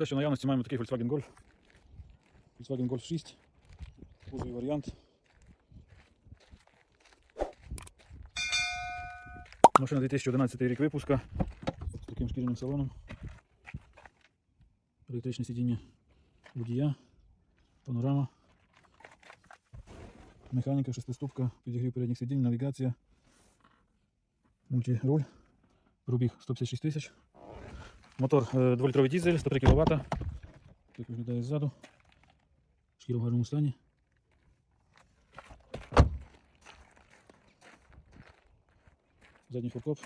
Все, що в наявності маємо такий Volkswagen Golf. Volkswagen Golf 6. Кузовий варіант. Машина 2011 рік випуска. З таким шкіряним салоном. Електричне сидіння водія. Панорама. Механіка, шестиступка, підігрів передніх сидінь, навігація. Мультируль. Пробіг 156 тисяч. Мотор е, 2-літровий дизель, 103 кВт. Так виглядає ззаду. Шкіра в гарному стані. Задній фокоп.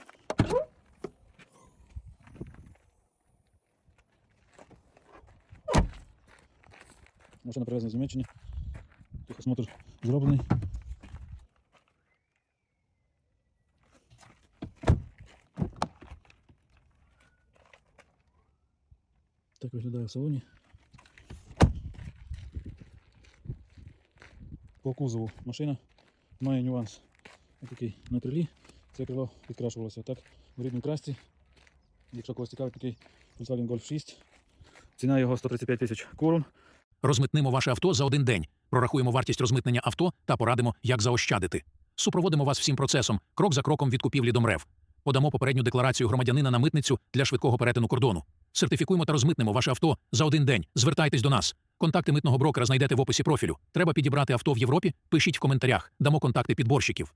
Машина привезена з Німеччини. Техосмотр зроблений. Так виглядає в салоні. По кузову машина має нюанс. Такий на крилі. Це крило підкрашувалося так в рідній красці. Якщо когось цікавить такий Volkswagen Golf 6. Ціна його 135 тисяч корон. Розмитнимо ваше авто за один день. Прорахуємо вартість розмитнення авто та порадимо, як заощадити. Супроводимо вас всім процесом, крок за кроком від купівлі до МРЕВ. Подамо попередню декларацію громадянина на митницю для швидкого перетину кордону. Сертифікуємо та розмитнемо ваше авто за один день. Звертайтесь до нас. Контакти митного брокера знайдете в описі профілю. Треба підібрати авто в Європі? Пишіть в коментарях. Дамо контакти підборщиків.